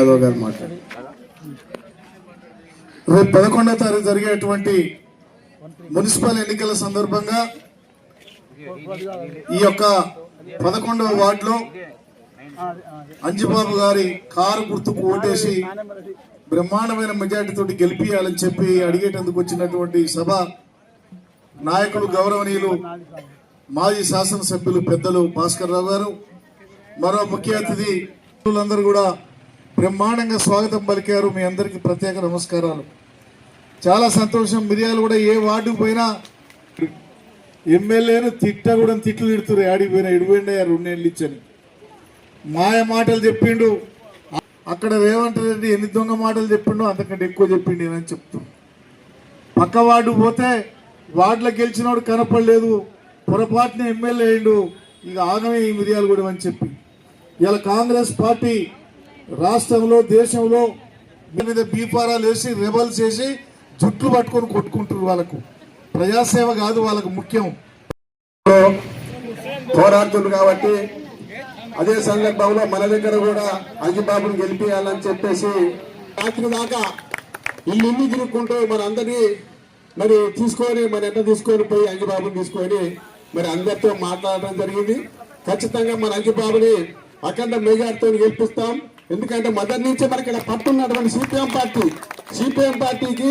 యాదవ్ గారు మాట్లాడారు. రేపు పదకొండవ తారీఖు జరిగేటువంటి మున్సిపల్ ఎన్నికల సందర్భంగా ఈ యొక్క పదకొండవ వార్డులో అంజుబాబు గారి కారు గుర్తుకు ఓటేసి బ్రహ్మాండమైన మెజార్టీతో గెలిపియాలని చెప్పి అడిగేటందుకు వచ్చినటువంటి సభ నాయకులు గౌరవనీయులు మాజీ శాసనసభ్యులు పెద్దలు భాస్కర్ రావు గారు మరో ముఖ్య అతిథి అందరూ కూడా బ్రహ్మాండంగా స్వాగతం పలికారు మీ అందరికీ ప్రత్యేక నమస్కారాలు. చాలా సంతోషం. మిరియాలు కూడా ఏ వార్డుకు పోయినా ఎమ్మెల్యేను తిట్ట కూడా తిట్లు తిడుతురు ఆడికి పోయినా ఇడిపోయిండే రెండేళ్ళు ఇచ్చని మాయ మాటలు చెప్పిండు. అక్కడ రేవంత్ రెడ్డి ఎన్ని దొంగ మాటలు చెప్పిండో అంతకంటే ఎక్కువ చెప్పిండు అని చెప్తున్నాడు పక్క వార్డు పోతే వార్డులో గెలిచినోడు కనపడలేదు. పొరపాటున ఎమ్మెల్యే అయిండు. ఇక ఆగమే ఈ మిరియాలు కూడా అని చెప్పి. ఇలా కాంగ్రెస్ పార్టీ రాష్ట్రంలో దేశంలో మీద బీపారాలు వేసి రెబల్స్ వేసి జుట్లు పట్టుకొని కొట్టుకుంటారు వాళ్ళకు. ప్రజాసేవ కాదు వాళ్ళకు ముఖ్యం. పోరాడుతుంది కాబట్టి అదే సందర్భంలో మన దగ్గర కూడా అజిబాబును గెలిపించాలని చెప్పేసి రాత్రి దాకా ఇల్లు ఇల్లు తిరుక్కుంటూ మన అందరినీ మరి తీసుకొని మరి ఎట్లా తీసుకొని పోయి అంజిబాబుని తీసుకొని మరి అందరితో మాట్లాడడం జరిగింది. ఖచ్చితంగా మన అంజిబాబుని అఖండ మెజార్టీతో గెలిపిస్తాం. ఎందుకంటే మొదటి నుంచే మనకి ఇక్కడ పట్టున్నటువంటి సిపిఎం పార్టీ. సిపిఎం పార్టీకి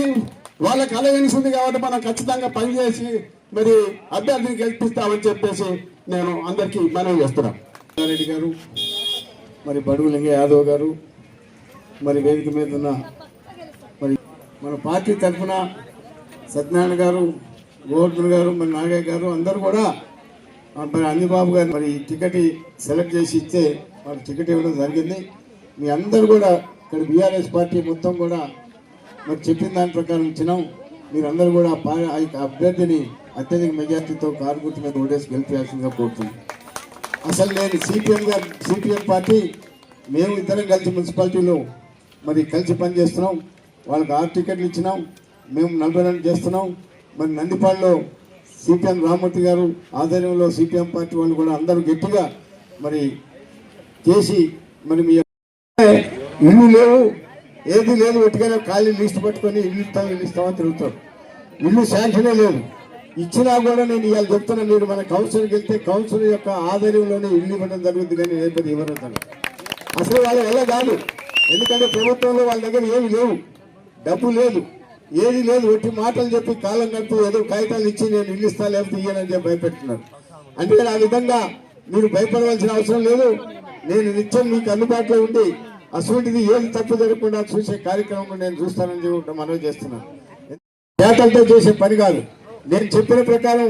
వాళ్ళకి అలయన్స్ ఉంది కాబట్టి మనం ఖచ్చితంగా పనిచేసి మరి అభ్యర్థిని గెలిపిస్తామని చెప్పేసి నేను అందరికీ మనవి చేస్తున్నాను రెడ్డి గారు మరి బడుగు లింగ యాదవ్ గారు మరి వేదిక మీద ఉన్న మరి మన పార్టీ తరఫున సత్యనారాయణ గారు గోవర్ధన్ గారు మరి నాగయ్య గారు అందరూ కూడా మరి అన్నిబాబు గారు మరి టికెట్ సెలెక్ట్ చేసి ఇస్తే మరి టికెట్ ఇవ్వడం జరిగింది. మీ అందరు కూడా ఇక్కడ బీఆర్ఎస్ పార్టీ మొత్తం కూడా మరి చెప్పిన దాని ప్రకారం ఇచ్చినాం. మీరందరూ కూడా పా- ఆ యొక్క అభ్యర్థిని అత్యధిక మెజార్టీతో కారు గుర్తు మీద ఓటేసి గెలిపేయాల్సిందిగా కోరుతుంది. అసలు నేను సిపిఎం గారు సిపిఎం పార్టీ మేము ఇద్దరం కలిసి మున్సిపాలిటీలో మరి కలిసి పనిచేస్తున్నాం. వాళ్ళకి ఆరు టికెట్లు ఇచ్చినాం. మేము నలభై రెండు చేస్తున్నాం. మరి నందిపాడులో సిపిఎం రామూర్తి గారు ఆధ్వర్యంలో సిపిఎం పార్టీ వాళ్ళు కూడా అందరూ గట్టిగా మరి చేసి మరి మీ ఇల్లు లేవు ఏది లేదు ఒట్టుగానే ఖాళీ లిస్ట్ పట్టుకొని ఇల్లు ఇస్తాం ఇల్లు ఇస్తామని తిరుగుతారు. ఇల్లు శాంక్షనే లేదు. ఇచ్చినా కూడా నేను ఇవాళ చెప్తున్నా నేను మన కౌన్సిల్కి వెళ్తే కౌన్సిల్ యొక్క ఆధ్వర్యంలోనే ఇల్లు ఇవ్వడం జరుగుతుంది కానీ లేకపోతే ఇవ్వడం అసలు వాళ్ళ వల్ల కాదు. ఎందుకంటే ప్రభుత్వంలో వాళ్ళ దగ్గర ఏమి లేవు. డబ్బు లేదు. ఏది లేదు. ఒట్టి మాటలు చెప్పి కాలం గడుపు ఏదో కాగితాలు ఇచ్చి నేను ఇల్లు ఇస్తా లేకపోతే ఇయ్యనని చెప్పి భయపెడుతున్నారు. అంటే ఆ విధంగా మీరు భయపడవలసిన అవసరం లేదు. నేను నిత్యం మీకు అందుబాటులో ఉండి అటువంటిది ఏం తప్పు జరగకుండా చూసే కార్యక్రమం నేను చూస్తానని చెప్పి మనవి చేస్తున్నాను. పేటలతో చేసే పని కాదు. నేను చెప్పిన ప్రకారం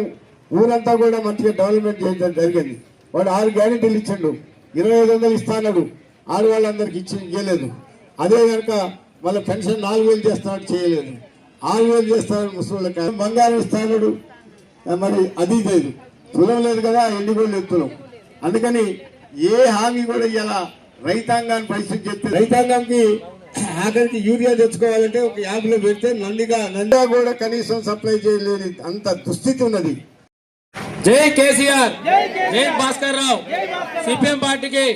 ఊరంతా కూడా మంచిగా డెవలప్మెంట్ చేయడం జరిగింది. వాడు ఆరు గ్యారెంటీలు ఇచ్చిండు. ఇరవై ఐదు వందలు ఇస్తాడు ఆడవాళ్ళందరికి ఇచ్చి ఇవ్వలేదు అదే కనుక మళ్ళీ పెన్షన్ నాలుగు వేలు చేస్తాడు చేయలేదు. ఆరు వేలు చేస్తాడు ముసలికి బంగారం ఇస్తాడు మరి అది లేదు. తులం లేదు కదా ఎన్ని కూడా లేదు తులం అందుకని ఏ హామీ కూడా ఇలా రైతాంగాన్ని పరిస్థితి చెప్తే రైతాంగానికి ఆఖరికి యూరియా తెచ్చుకోవాలంటే ఒక యాభైలో పెడితే నందిగా నందిగా కూడా కనీసం సప్లై చేయలేని అంత దుస్థితి ఉన్నది. జై కేసీఆర్ జై భాస్కర్ రావు. సిపిఎం పార్టీకి.